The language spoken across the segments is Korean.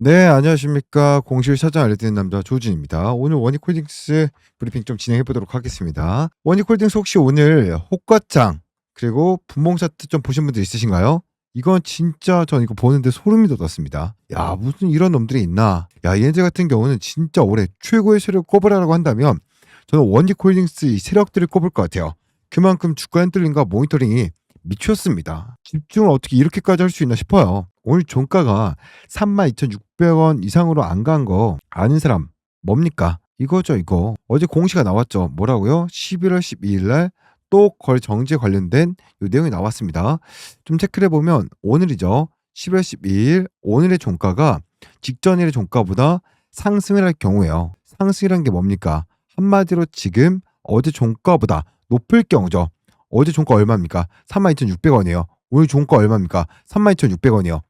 네, 안녕하십니까. 공실 사장 알려드리는 남자 조준입니다. 오늘 원익홀딩스 브리핑 좀 진행해 보도록 하겠습니다. 원익홀딩스 혹시 오늘 호가장 그리고 분봉 차트 좀 보신 분들 있으신가요? 이건 진짜 전 이거 보는데 소름이 돋았습니다. 야 무슨 이런 놈들이 있나? 야 얘네들 같은 경우는 진짜 올해 최고의 세력 꼽으라고 한다면 저는 원익홀딩스 이 세력들을 꼽을 것 같아요. 그만큼 주가 핸들링과 모니터링이 미쳤습니다. 집중을 어떻게 이렇게까지 할 수 있나 싶어요. 오늘 종가가 32,600원 이상으로 안 간 거 아는 사람 뭡니까? 이거죠 이거. 어제 공시가 나왔죠. 뭐라고요? 11월 12일 날 또 거래 정지에 관련된 요 내용이 나왔습니다. 좀 체크를 해보면 오늘이죠. 11월 12일 오늘의 종가가 직전일의 종가보다 상승을 할 경우에요. 상승이란 게 뭡니까? 한마디로 지금 어제 종가보다 높을 경우죠. 어제 종가 얼마입니까? 32,600원이에요. 오늘 종가 얼마입니까? 32,600원이요.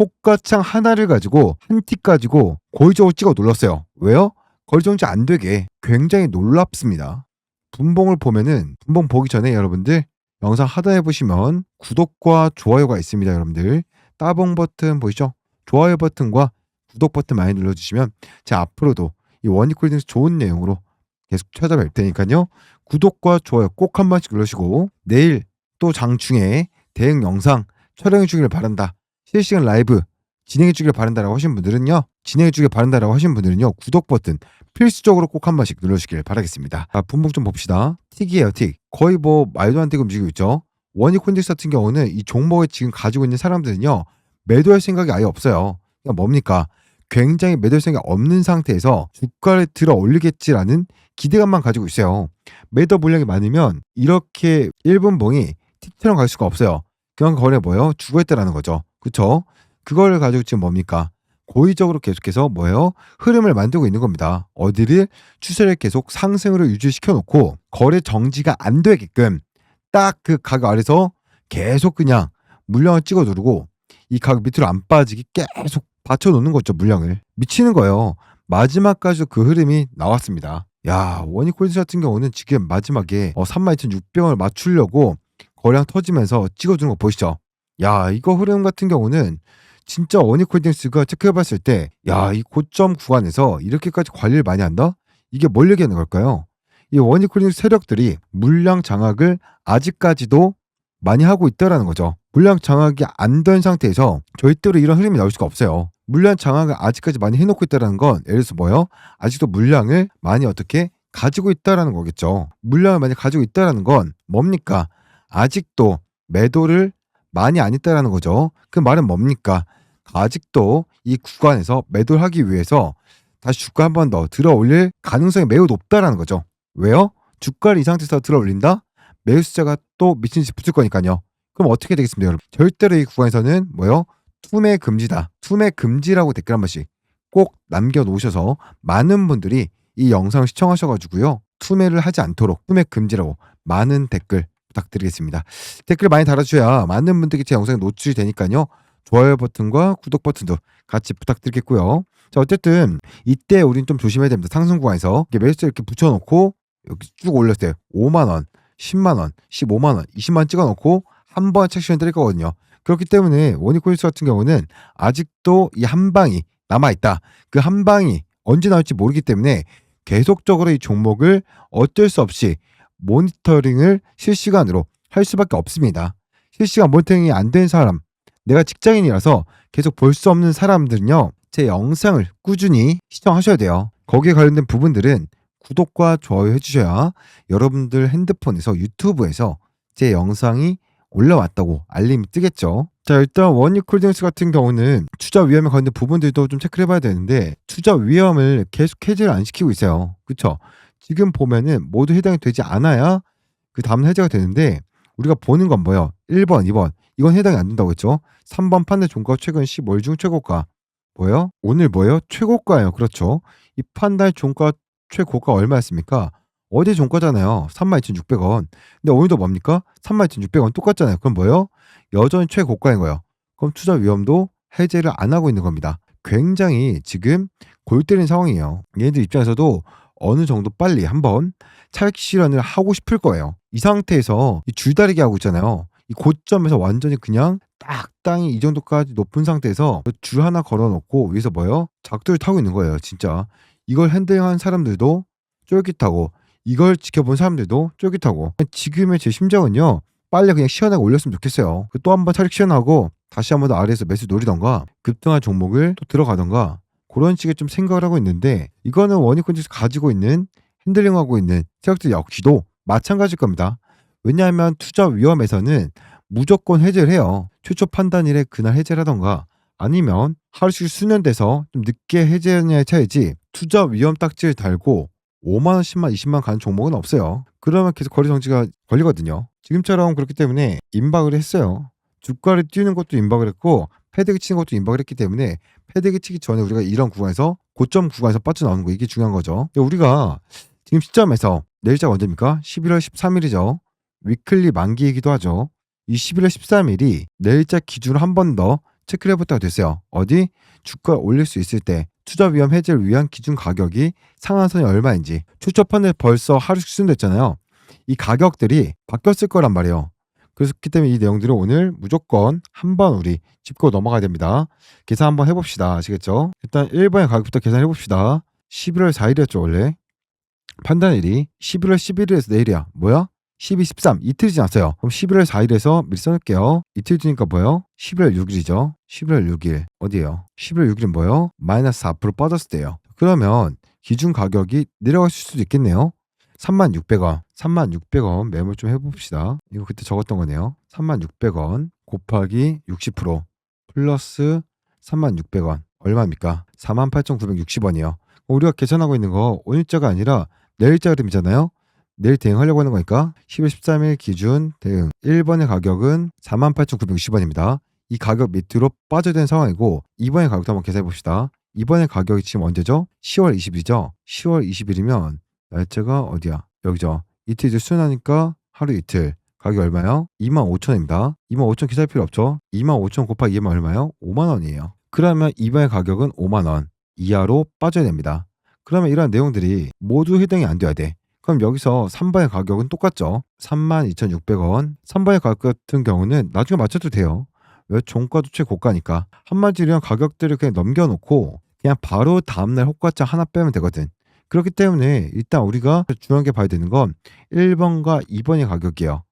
호가창 하나를 가지고 한 티 가지고 고의적으로 찍어 눌렀어요. 왜요? 거리 정지 안 되게 굉장히 놀랍습니다. 분봉을 보면은 분봉 보기 전에 여러분들 영상 하단에 보시면 구독과 좋아요가 있습니다. 여러분들 따봉 버튼 보이죠? 좋아요 버튼과 구독 버튼 많이 눌러주시면 제가 앞으로도 이 원익홀딩스 좋은 내용으로 계속 찾아뵐 테니까요. 구독과 좋아요 꼭 한 번씩 눌러주시고 내일 또 장중에 대응 영상 촬영해 주기를 바란다. 실시간 라이브 진행해 주길 바란다라고 하신 분들은요. 진행해 주길 바란다라고 하신 분들은요. 구독 버튼 필수적으로 꼭 한 번씩 눌러주길 바라겠습니다. 아, 분봉 좀 봅시다. 틱이에요, 틱. 거의 뭐 말도 안 되게 움직이고 있죠. 원익 콘딕스 같은 경우는 이 종목에 지금 가지고 있는 사람들은요. 매도할 생각이 아예 없어요. 그러니까 뭡니까? 굉장히 매도할 생각이 없는 상태에서 주가를 들어 올리겠지라는 기대감만 가지고 있어요. 매도 물량이 많으면 이렇게 1분 봉이 틱처럼 갈 수가 없어요. 그런 거래 뭐예요? 죽어있다라는 거죠. 그쵸? 그걸 가지고 지금 뭡니까? 고의적으로 계속해서 뭐예요? 흐름을 만들고 있는 겁니다. 어디를 추세를 계속 상승으로 유지시켜 놓고 거래 정지가 안 되게끔 딱 그 가격 아래서 계속 그냥 물량을 찍어 누르고 이 가격 밑으로 안 빠지게 계속 받쳐 놓는 거죠, 물량을. 미치는 거예요. 마지막까지도 그 흐름이 나왔습니다. 야, 원익콜스 같은 경우는 지금 마지막에 어, 32,600원을 맞추려고 거량 터지면서 찍어주는 거 보이시죠? 야, 이거 흐름 같은 경우는 진짜 원익홀딩스가 체크해봤을 때, 야, 이 고점 구간에서 이렇게까지 관리를 많이 한다? 이게 뭘 얘기하는 걸까요? 이 원익홀딩스 세력들이 물량 장악을 아직까지도 많이 하고 있다라는 거죠. 물량 장악이 안 된 상태에서 절대로 이런 흐름이 나올 수가 없어요. 물량 장악을 아직까지 많이 해놓고 있다라는 건 예를 들어서 뭐요? 아직도 물량을 많이 어떻게 가지고 있다라는 거겠죠. 물량을 많이 가지고 있다라는 건 뭡니까? 아직도 매도를 많이 안 했다라는 거죠. 그 말은 뭡니까? 아직도 이 구간에서 매도를 하기 위해서 다시 주가 한 번 더 들어 올릴 가능성이 매우 높다라는 거죠. 왜요? 주가를 이 상태에서 들어 올린다? 매수 숫자가 또 미친 듯이 붙을 거니까요. 그럼 어떻게 되겠습니까, 여러분? 절대로 이 구간에서는 뭐요? 투매 금지다. 투매 금지라고 댓글 한 번씩 꼭 남겨 놓으셔서 많은 분들이 이 영상을 시청하셔가지고요. 투매를 하지 않도록 투매 금지라고 많은 댓글 부탁드리겠습니다. 댓글 많이 달아주셔야 많은 분들께 제 영상이 노출이 되니까요. 좋아요 버튼과 구독 버튼도 같이 부탁드리겠고요. 자 어쨌든 이때 우린 좀 조심해야 됩니다. 상승 구간에서 이렇게 매수자 이렇게 붙여놓고 여기 쭉 올렸어요. 5만 원, 10만 원, 15만 원, 20만 원 찍어놓고 한번 책시를 때릴 거거든요. 그렇기 때문에 원익코인스 같은 경우는 아직도 이 한 방이 남아 있다. 그 한 방이 언제 나올지 모르기 때문에 계속적으로 이 종목을 어쩔 수 없이 모니터링을 실시간으로 할 수밖에 없습니다. 실시간 모니터링이 안 된 사람, 내가 직장인이라서 계속 볼 수 없는 사람들은요, 제 영상을 꾸준히 시청하셔야 돼요. 거기에 관련된 부분들은 구독과 좋아요 해주셔야 여러분들 핸드폰에서 유튜브에서 제 영상이 올라왔다고 알림이 뜨겠죠. 자, 일단 원익홀딩스 같은 경우는 투자 위험에 관련된 부분들도 좀 체크를 해봐야 되는데 투자 위험을 계속 해제를 안 시키고 있어요. 그쵸? 지금 보면은 모두 해당이 되지 않아야 그 다음 해제가 되는데 우리가 보는 건 뭐예요? 1번, 2번. 이건 해당이 안 된다고 했죠. 3번 판넬 종가 최근 15일 중 최고가. 뭐예요? 오늘 뭐예요? 최고가예요. 그렇죠. 이 판달 종가 최고가 얼마였습니까? 어제 종가잖아요. 32,600원. 근데 오늘도 뭡니까? 32,600원 똑같잖아요. 그럼 뭐예요? 여전히 최고가인 거예요. 그럼 투자 위험도 해제를 안 하고 있는 겁니다. 굉장히 지금 골 때린 상황이에요. 얘네들 입장에서도 어느 정도 빨리 한번 차익 실현을 하고 싶을 거예요. 이 상태에서 이 줄다리기 하고 있잖아요. 이 고점에서 완전히 그냥 딱 땅이 이 정도까지 높은 상태에서 그줄 하나 걸어놓고 위에서 뭐요? 작두를 타고 있는 거예요. 진짜 이걸 핸들한 사람들도 쫄깃하고 이걸 지켜본 사람들도 쫄깃하고 지금의 제 심정은요. 빨리 그냥 시원하게 올렸으면 좋겠어요. 또 한 번 차릭 시원하고 다시 한 번 더 아래에서 매수 노리던가 급등한 종목을 또 들어가던가 그런 식의 좀 생각을 하고 있는데 이거는 원익콘지에서 가지고 있는 핸들링하고 있는 세력들 역시도 마찬가지일 겁니다. 왜냐하면 투자 위험에서는 무조건 해제를 해요. 최초 판단일에 그날 해제를 하던가 아니면 하루씩 수년돼서 좀 늦게 해제하냐의 차이지 투자 위험 딱지를 달고 5만 원, 10만, 20만 가는 종목은 없어요. 그러면 계속 거리 정지가 걸리거든요. 지금처럼 그렇기 때문에 임박을 했어요. 주가를 띄우는 것도 임박을 했고 패드기 치는 것도 임박을 했기 때문에 패드기 치기 전에 우리가 이런 구간에서 고점 구간에서 빠져나오는 거 이게 중요한 거죠. 근데 우리가 지금 시점에서 내일자가 언제입니까? 11월 13일이죠. 위클리 만기이기도 하죠. 이 11월 13일이 내일자 기준으로 한 번 더 체크를 해봤다고 됐어요. 어디? 주가 올릴 수 있을 때 투자 위험 해제를 위한 기준 가격이 상한선이 얼마인지 추초판에 벌써 하루씩 수준됐잖아요. 이 가격들이 바뀌었을 거란 말이에요. 그렇기 때문에 이 내용들을 오늘 무조건 한번 우리 짚고 넘어가야 됩니다. 계산 한번 해봅시다. 아시겠죠? 일단 1번의 가격부터 계산해 봅시다. 11월 4일이었죠 원래. 판단일이 11월 11일에서 내일이야. 뭐야? 12, 13 이틀 지났어요. 그럼 11월 4일에서 미리 써놓을게요. 이틀 뒤니까 뭐예요? 11월 6일이죠. 11월 6일 어디예요? 11월 6일은 뭐예요? 마이너스 4% 빠졌을 때요. 그러면 기준 가격이 내려갔을 수도 있겠네요. 36,600원, 36,600원 매물 좀 해봅시다. 이거 그때 적었던 거네요. 36,600원 곱하기 60% 플러스 36,600원 얼마입니까? 48,960원이요. 우리가 계산하고 있는 거 오늘자가 아니라 내일자 그림이잖아요. 내일 대응하려고 하는 거니까 10월 13일 기준 대응 1번의 가격은 48,960원입니다. 이 가격 밑으로 빠져야 되는 상황이고 2번의 가격도 한번 계산해 봅시다. 2번의 가격이 지금 언제죠? 10월 20일이죠. 10월 20일이면 날짜가 어디야? 여기죠. 이틀 뒤 수능하니까 하루 이틀. 가격이 얼마요? 25,000원입니다. 25,000원 계산할 필요 없죠? 25,000원 곱하기 2만 얼마요? 5만원이에요. 그러면 2번의 가격은 5만원 이하로 빠져야 됩니다. 그러면 이러한 내용들이 모두 해당이 안 돼야 돼. 그럼 여기서 3번의 가격은 똑같죠. 32,600원. 3번의 가격 같은 경우는 나중에 맞춰도 돼요. 왜 종가도 최고가니까. 한마디로 가격들을 그냥 넘겨놓고 그냥 바로 다음날 호가자 하나 빼면 되거든. 그렇기 때문에 일단 우리가 중요한 게 봐야 되는 건 1번과 2번의 가격이에요.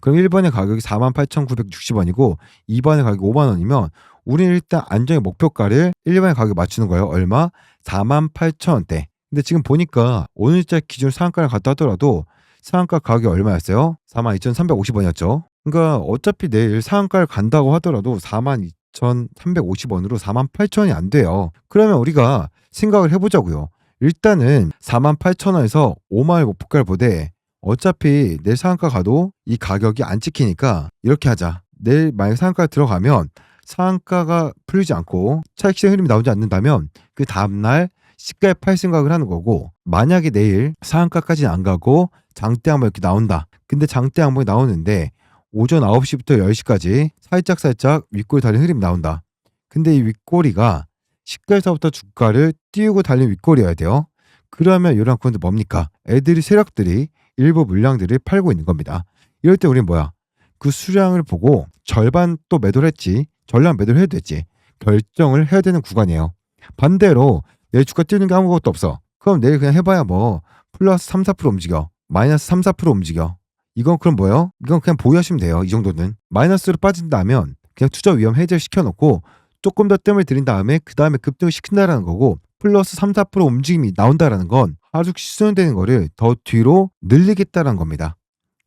그럼 1번의 가격이 48,960원이고 2번의 가격이 5만 원이면 우리는 일단 안정의 목표가를 1번의 가격에 맞추는 거예요. 얼마? 48,000원대. 근데 지금 보니까 오늘자 기준 상한가를 갔다 하더라도 상한가 가격이 얼마였어요? 42,350원이었죠. 그러니까 어차피 내일 상한가를 간다고 하더라도 42,350원으로 48,000원이 안 돼요. 그러면 우리가 생각을 해보자고요. 일단은 48,000원에서 5만원 목표가를 보되 어차피 내일 상한가 가도 이 가격이 안 찍히니까 이렇게 하자. 내일 만약 상한가 들어가면 상한가가 풀리지 않고 차익 실현 흐름이 나오지 않는다면 그 다음날 시가에 팔 생각을 하는 거고 만약에 내일 상한가까지는 안 가고 장대 항목 이렇게 나온다. 근데 장대 항목이 나오는데 오전 9시부터 10시까지 살짝살짝 윗골 달린 흐름이 나온다. 근데 이 윗골이가 시가에서부터 주가를 띄우고 달린 윗골이어야 돼요. 그러면 이런 건데 뭡니까? 애들이 세력들이 일부 물량들을 팔고 있는 겁니다. 이럴 때 우리는 뭐야? 그 수량을 보고 절반 또 매도를 했지 전량 매도를 해야 되지 결정을 해야 되는 구간이에요. 반대로 내일 주가 뛰는 게 아무것도 없어. 그럼 내일 그냥 해봐야 뭐 플러스 3, 4% 움직여. 마이너스 3, 4% 움직여. 이건 그럼 뭐예요? 이건 그냥 보유하시면 돼요. 이 정도는. 마이너스로 빠진다면 그냥 투자 위험 해제를 시켜놓고 조금 더 뜸을 들인 다음에 그 다음에 급등을 시킨다라는 거고 플러스 3, 4% 움직임이 나온다라는 건 하루씩 수준되는 거를 더 뒤로 늘리겠다라는 겁니다.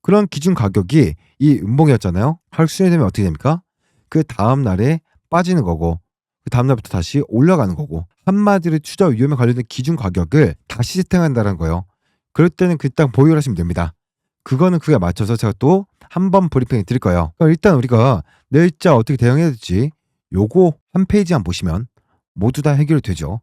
그런 기준 가격이 이 음봉이었잖아요. 하루 수준되면 어떻게 됩니까? 그 다음 날에 빠지는 거고 그 다음 날부터 다시 올라가는 거고 한마디로 투자 위험에 관련된 기준 가격을 다시 세팅한다는 거예요. 그럴 때는 그 땅 보유를 하시면 됩니다. 그거는 그에 맞춰서 제가 또 한 번 브리핑 드릴 거예요. 그럼 일단 우리가 내일자 어떻게 대응해야 될지 요거 한 페이지만 보시면 모두 다 해결이 되죠.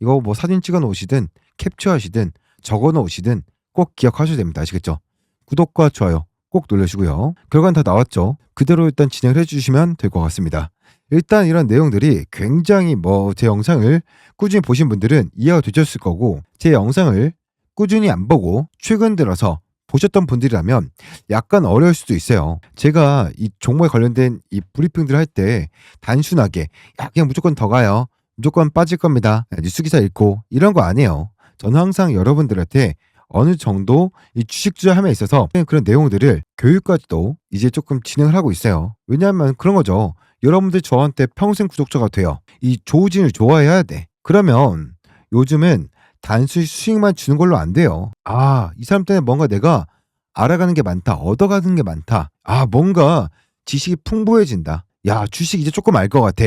이거 뭐 사진 찍어 놓으시든 캡처하시든 적어 놓으시든 꼭 기억하셔야 됩니다. 아시겠죠? 구독과 좋아요 꼭 눌러주시고요. 결과는 다 나왔죠. 그대로 일단 진행을 해주시면 될 것 같습니다. 일단 이런 내용들이 굉장히 뭐 제 영상을 꾸준히 보신 분들은 이해가 되셨을 거고 제 영상을 꾸준히 안 보고 최근 들어서 보셨던 분들이라면 약간 어려울 수도 있어요. 제가 이 종목에 관련된 이 브리핑들을 할때 단순하게 야 그냥 무조건 더 가요. 무조건 빠질 겁니다. 뉴스 기사 읽고 이런 거 아니에요. 저는 항상 여러분들한테 어느 정도 이 주식 투자함에 있어서 그런 내용들을 교육까지도 이제 조금 진행을 하고 있어요. 왜냐하면 그런 거죠. 여러분들 저한테 평생 구독자가 돼요. 이 조우진을 좋아해야 돼. 그러면 요즘은 단순히 수익만 주는 걸로 안 돼요. 아, 이 사람 때문에 뭔가 내가 알아가는 게 많다. 얻어가는 게 많다. 아, 뭔가 지식이 풍부해진다. 야, 주식 이제 조금 알 것 같아.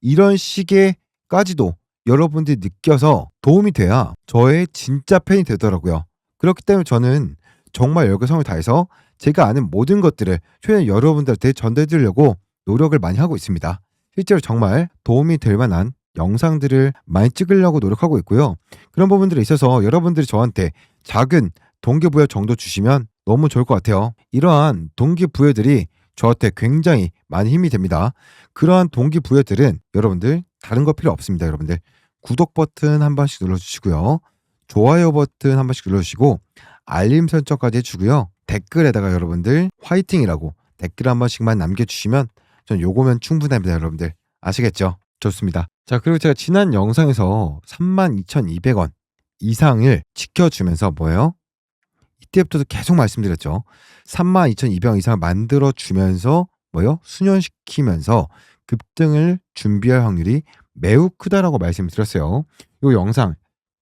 이런 식의까지도 여러분들이 느껴서 도움이 돼야 저의 진짜 팬이 되더라고요. 그렇기 때문에 저는 정말 열과성을 다해서 제가 아는 모든 것들을 최대한 여러분들한테 전달드리려고 노력을 많이 하고 있습니다. 실제로 정말 도움이 될 만한 영상들을 많이 찍으려고 노력하고 있고요. 그런 부분들에 있어서 여러분들이 저한테 작은 동기부여 정도 주시면 너무 좋을 것 같아요. 이러한 동기부여들이 저한테 굉장히 많이 힘이 됩니다. 그러한 동기부여들은 여러분들 다른 거 필요 없습니다. 여러분들 구독 버튼 한 번씩 눌러주시고요. 좋아요 버튼 한 번씩 눌러주시고 알림 설정까지 해주고요. 댓글에다가 여러분들 화이팅이라고 댓글 한 번씩만 남겨주시면 전 요거면 충분합니다. 여러분들 아시겠죠? 좋습니다. 자 그리고 제가 지난 영상에서 32,200원 이상을 지켜주면서 뭐예요? 이때부터도 계속 말씀드렸죠. 32,200원 이상을 만들어 주면서 뭐요? 수년시키면서 급등을 준비할 확률이 매우 크다라고 말씀드렸어요. 이 영상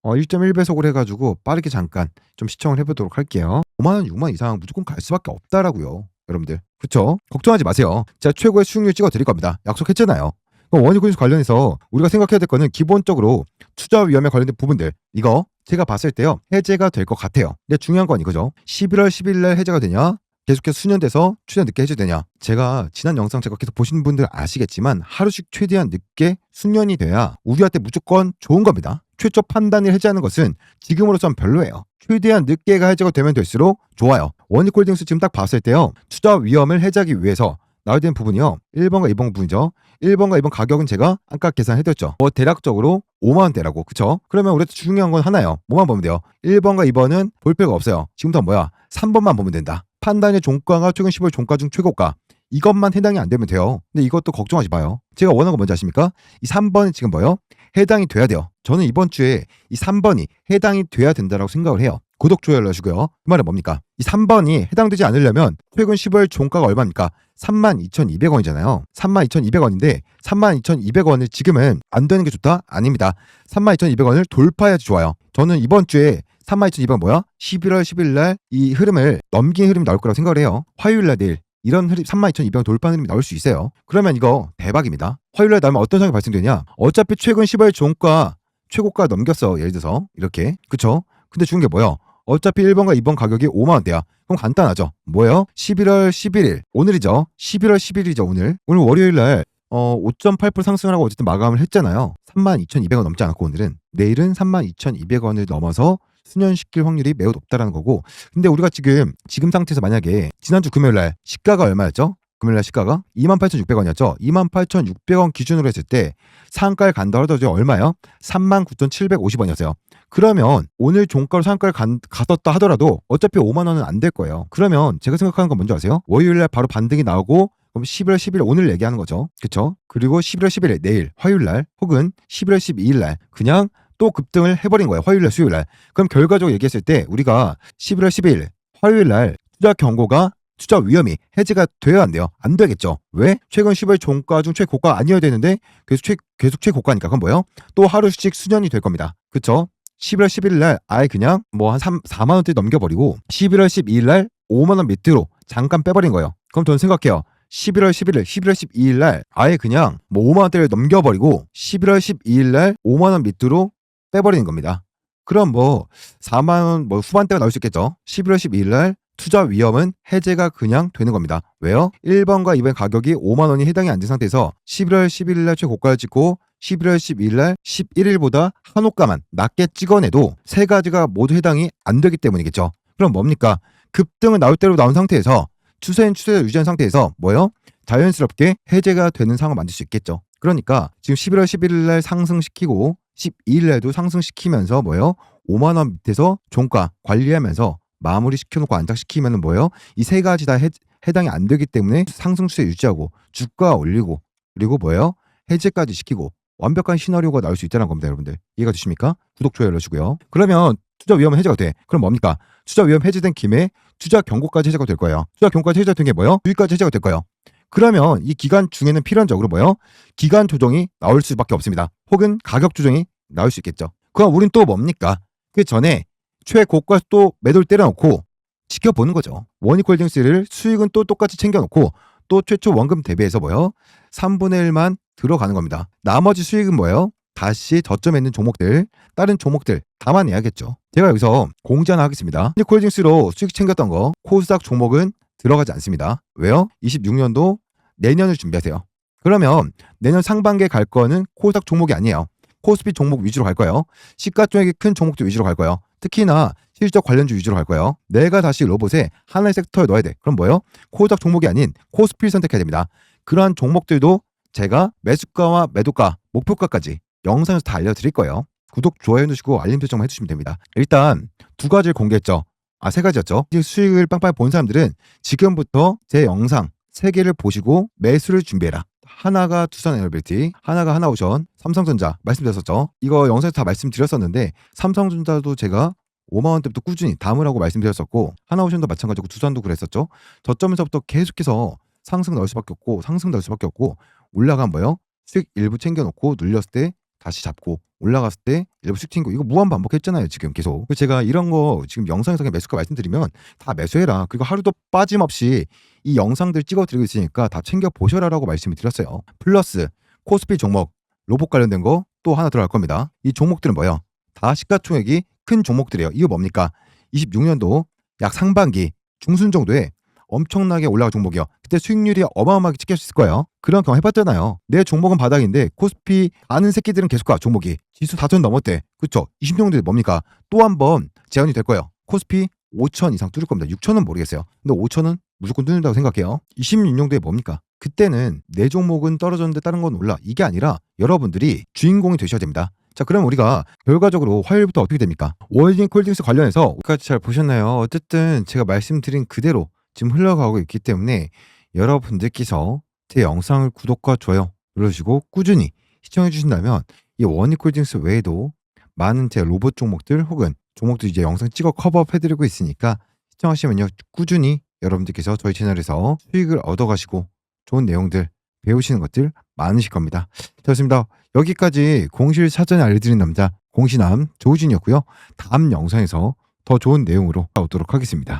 어, 1.1배속으로 해가지고 빠르게 잠깐 좀 시청을 해보도록 할게요. 5만원, 6만원 이상 무조건 갈 수밖에 없다라고요. 여러분들. 그쵸? 걱정하지 마세요. 제가 최고의 수익률 찍어 드릴 겁니다. 약속했잖아요. 그럼 원익 군수 관련해서 우리가 생각해야 될 거는 기본적으로 투자 위험에 관련된 부분들 이거 제가 봤을 때요 해제가 될 것 같아요. 근데 중요한 건 이거죠. 11월 10일 날 해제가 되냐? 계속해서 수년돼서 추년 늦게 해제되냐? 제가 지난 영상 제가 계속 보시는 분들 아시겠지만 하루씩 최대한 늦게 수년이 돼야 우리한테 무조건 좋은 겁니다. 최초 판단을 해제하는 것은 지금으로선 별로예요. 최대한 늦게가 해제가 되면 될수록 좋아요. 원익홀딩스 지금 딱 봤을 때요. 투자 위험을 해제하기 위해서 나와야 되는 부분이요. 1번과 2번 부분이죠. 1번과 2번 가격은 제가 아까 계산해드렸죠. 뭐 대략적으로 5만원대라고. 그쵸? 그러면 우리한테 중요한 건 하나예요. 뭐만 보면 돼요. 1번과 2번은 볼 필요가 없어요. 지금부터 뭐야? 3번만 보면 된다. 판단의 종가가 최근 10월 종가 중 최고가. 이것만 해당이 안 되면 돼요. 근데 이것도 걱정하지 마요. 제가 원하는 건 뭔지 아십니까? 이 3번이 지금 뭐예요? 해당이 돼야 돼요. 저는 이번 주에 이 3번이 해당이 돼야 된다라고 생각을 해요. 구독, 좋아요 눌러주고요. 그 말은 뭡니까? 이 3번이 해당되지 않으려면 최근 10월 종가가 얼마입니까? 32,200원이잖아요. 32,200원인데 32,200원을 지금은 안 되는 게 좋다? 아닙니다. 32,200원을 돌파해야지 좋아요. 저는 이번 주에 32,200원 뭐야? 11월 10일 날 이 흐름을 넘긴 흐름이 나올 거라고 생각을 해요. 화요일 날 내일 이런 흐름 32,200원 돌파 흐름이 나올 수 있어요. 그러면 이거 대박입니다. 화요일 날 나오면 어떤 상황이 발생되냐? 어차피 최근 10월 종가 최고가 넘겼어. 예를 들어서 이렇게. 그쵸? 근데 중요한 게 뭐야? 어차피 1번과 2번 가격이 5만 원대야. 그럼 간단하죠. 뭐예요? 11월 11일. 오늘이죠. 11월 10일이죠, 오늘. 오늘 월요일 날 어, 5.8% 상승을 하고 어쨌든 마감을 했잖아요. 32,200원 넘지 않았고 오늘은 내일은 32,200원을 넘어서 수년시킬 확률이 매우 높다라는 거고 근데 우리가 지금 지금 상태에서 만약에 지난주 금요일 날 시가가 얼마였죠? 금요일 날 시가가 28,600원이었죠. 28,600원 기준으로 했을 때 상가를 간다 하더라도 얼마요? 39,750원이었어요. 그러면 오늘 종가로 상가를 간, 갔었다 하더라도 어차피 5만 원은 안 될 거예요. 그러면 제가 생각하는 건 뭔지 아세요? 월요일 날 바로 반등이 나오고 그럼 11월 10일 오늘 얘기하는 거죠. 그쵸? 그리고 11월 10일 내일 화요일 날 혹은 11월 12일 날 그냥 또 급등을 해버린 거예요. 화요일 날 수요일 날. 그럼 결과적으로 얘기했을 때 우리가 11월 10일 화요일 날 투자 경고가 투자 위험이 해제가 안 돼요. 안 되겠죠. 왜? 최근 10월 종가 중 최고가 아니어야 되는데 계속 최 계속 최고가니까 그건 뭐예요? 또 하루씩 수년이 될 겁니다. 그쵸? 11월 11일 날 아예 그냥 뭐한 3, 4만 원대 넘겨버리고 11월 12일 날 5만 원 밑으로 잠깐 빼버린 거예요. 그럼 저는 생각해요. 11월 11일, 11월 12일 날 아예 그냥 뭐 5만 원대를 넘겨버리고 11월 12일 날 5만 원 밑으로 빼버리는 겁니다. 그럼 뭐 4만 원 뭐 후반대가 나올 수 있겠죠. 11월 12일 날 투자 위험은 해제가 그냥 되는 겁니다. 왜요? 1번과 2번 가격이 5만 원이 해당이 안 된 상태에서 11월 11일 날 최고가를 찍고 11월 12일 날 11일보다 한 호가만 낮게 찍어내도 세 가지가 모두 해당이 안 되기 때문이겠죠. 그럼 뭡니까? 급등은 나올 대로 나온 상태에서 추세인 추세를 유지한 상태에서 뭐요? 자연스럽게 해제가 되는 상황을 만들 수 있겠죠. 그러니까 지금 11월 11일 날 상승시키고 12일 날도 상승시키면서 뭐요? 5만 원 밑에서 종가 관리하면서 마무리 시켜놓고 안착시키면 뭐예요? 이 세 가지 다 해, 해당이 안 되기 때문에 상승수에 유지하고 주가 올리고 그리고 뭐예요? 해제까지 시키고 완벽한 시나리오가 나올 수 있다는 겁니다, 여러분들. 이해가 되십니까? 구독, 좋아요 눌러주고요. 그러면 투자 위험 해제가 돼. 그럼 뭡니까? 투자 위험 해제된 김에 투자 경고까지 해제가 될 거예요. 투자 경고까지 해제가 된게 뭐예요? 수익까지 해제가 될 거예요. 그러면 이 기간 중에는 필연적으로 뭐예요? 기간 조정이 나올 수밖에 없습니다. 혹은 가격 조정이 나올 수 있겠죠. 그럼 우린 또 뭡니까? 그 전에 최고가 또 매도를 때려놓고 지켜보는 거죠. 원익홀딩스를 수익은 또 똑같이 챙겨놓고 또 최초 원금 대비해서 뭐예요? 3분의 1만 들어가는 겁니다. 나머지 수익은 뭐예요? 다시 저점에 있는 종목들, 다른 종목들 담아내야겠죠. 제가 여기서 공지 하나 하겠습니다. 원익홀딩스로 수익 챙겼던 거 코스닥 종목은 들어가지 않습니다. 왜요? 26년도 내년을 준비하세요. 그러면 내년 상반기에 갈 거는 코스닥 종목이 아니에요. 코스피 종목 위주로 갈 거예요. 시가총액이 큰 종목들 위주로 갈 거예요. 특히나 실적 관련주 위주로 갈 거예요. 내가 다시 로봇에 하나의 섹터에 넣어야 돼. 그럼 뭐예요? 코스닥 종목이 아닌 코스피를 선택해야 됩니다. 그러한 종목들도 제가 매수가와 매도가, 목표가까지 영상에서 다 알려드릴 거예요. 구독, 좋아요 누르시고 알림 설정만 해주시면 됩니다. 일단 두 가지를 공개했죠. 아, 세 가지였죠. 이 수익을 빵빵 본 사람들은 지금부터 제 영상 세 개를 보시고 매수를 준비해라. 하나가 투산 에너빌티, 하나가 하나오션, 삼성전자 말씀드렸었죠. 이거 영상에서 다 말씀드렸었는데 삼성전자도 제가 5만 원대부터 꾸준히 담으라고 말씀드렸었고 하나오션도 마찬가지고 두산도 그랬었죠. 저점에서부터 계속해서 상승 나올 수밖에 없고 상승 나올 수밖에 없고 올라간 뭐요? 수익 일부 챙겨놓고 눌렸을 때 다시 잡고 올라갔을 때 일부 챙기고 이거 무한 반복했잖아요 지금 계속. 제가 이런 거 지금 영상에서 그냥 매수가 말씀드리면 다 매수해라. 그리고 하루도 빠짐없이 이 영상들 찍어드리고 있으니까 다 챙겨 보셔라라고 말씀을 드렸어요. 플러스 코스피 종목 로봇 관련된 거 또 하나 들어갈 겁니다. 이 종목들은 뭐예요? 다 시가총액이 큰 종목들이에요. 이거 뭡니까? 26년도 약 상반기 중순 정도에 엄청나게 올라갈 종목이요. 그때 수익률이 어마어마하게 찍힐 수 있을 거예요. 그런 경험 해봤잖아요. 내 종목은 바닥인데 코스피 아는 새끼들은 계속 가 종목이 지수 4천 넘었대. 그쵸? 20년도에 뭡니까? 또 한 번 재현이 될 거예요. 코스피 5천 이상 뚫을 겁니다. 6천은 모르겠어요. 근데 5천은 무조건 뚫는다고 생각해요. 26년도에 뭡니까? 그때는 내 종목은 떨어졌는데 다른 건 올라. 이게 아니라 여러분들이 주인공이 되셔야 됩니다. 자, 그럼 우리가 결과적으로 화요일부터 어떻게 됩니까? 월딩 콜딩스 관련해서 까지 잘 보셨나요? 어쨌든 제가 말씀드린 그대로 지금 흘러가고 있기 때문에 여러분들께서 제 영상을 구독과 좋아요 눌러주시고 꾸준히 시청해 주신다면 이 원익홀딩스 외에도 많은 제 로봇 종목들 혹은 종목들 이제 영상 찍어 커버업 해드리고 있으니까 시청하시면요 꾸준히 여러분들께서 저희 채널에서 수익을 얻어가시고 좋은 내용들 배우시는 것들 많으실 겁니다. 좋습니다. 여기까지 공실 사전에 알려드린 남자 공시남 조우진이었고요. 다음 영상에서 더 좋은 내용으로 오도록 하겠습니다.